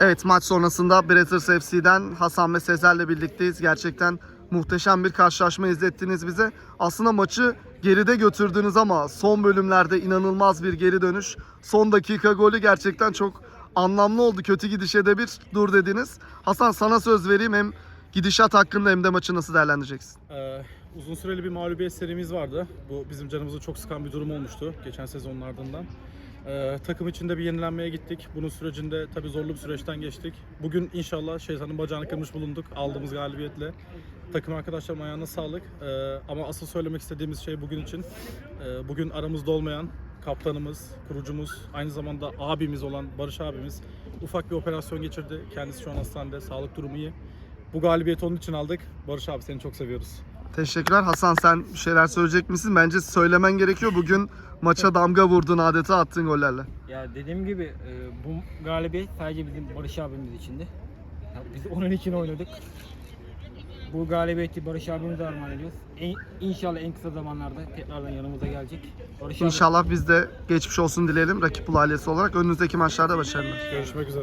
Evet maç sonrasında Bretters FC'den Hasan ve Sezer'le birlikteyiz. Gerçekten muhteşem bir karşılaşma izlettiniz bize. Aslında maçı geride götürdünüz ama son bölümlerde inanılmaz bir geri dönüş. Son dakika golü gerçekten çok anlamlı oldu. Kötü gidişe de bir dur dediniz. Hasan sana söz vereyim hem gidişat hakkında hem de maçı nasıl değerlendireceksin? Ee, uzun süreli bir mağlubiyet serimiz vardı. Bu bizim canımızı çok sıkan bir durum olmuştu geçen sezonun ardından. Ee, takım içinde bir yenilenmeye gittik. Bunun sürecinde tabii zorlu bir süreçten geçtik. Bugün inşallah şeytanın bacağını kırmış bulunduk aldığımız galibiyetle. Takım arkadaşlarım ayağına sağlık. Ee, ama asıl söylemek istediğimiz şey bugün için e, bugün aramızda olmayan kaptanımız, kurucumuz, aynı zamanda abimiz olan Barış abimiz ufak bir operasyon geçirdi. Kendisi şu an hastanede, sağlık durumu iyi. Bu galibiyeti onun için aldık. Barış abi seni çok seviyoruz. Teşekkürler. Hasan sen bir şeyler söyleyecek misin? Bence söylemen gerekiyor. Bugün maça damga vurdun adeta attığın gollerle. Ya dediğim gibi e, bu galibiyet sadece bizim Barış abimiz içindi. Ya biz onun için oynadık. Bu galibiyeti Barış abimize armağan ediyoruz. En, inşallah en kısa zamanlarda tekrardan yanımıza gelecek. Barış abi- İnşallah biz de geçmiş olsun dileyelim rakip ailesi olarak. Önümüzdeki maçlarda başarılar. Görüşmek üzere.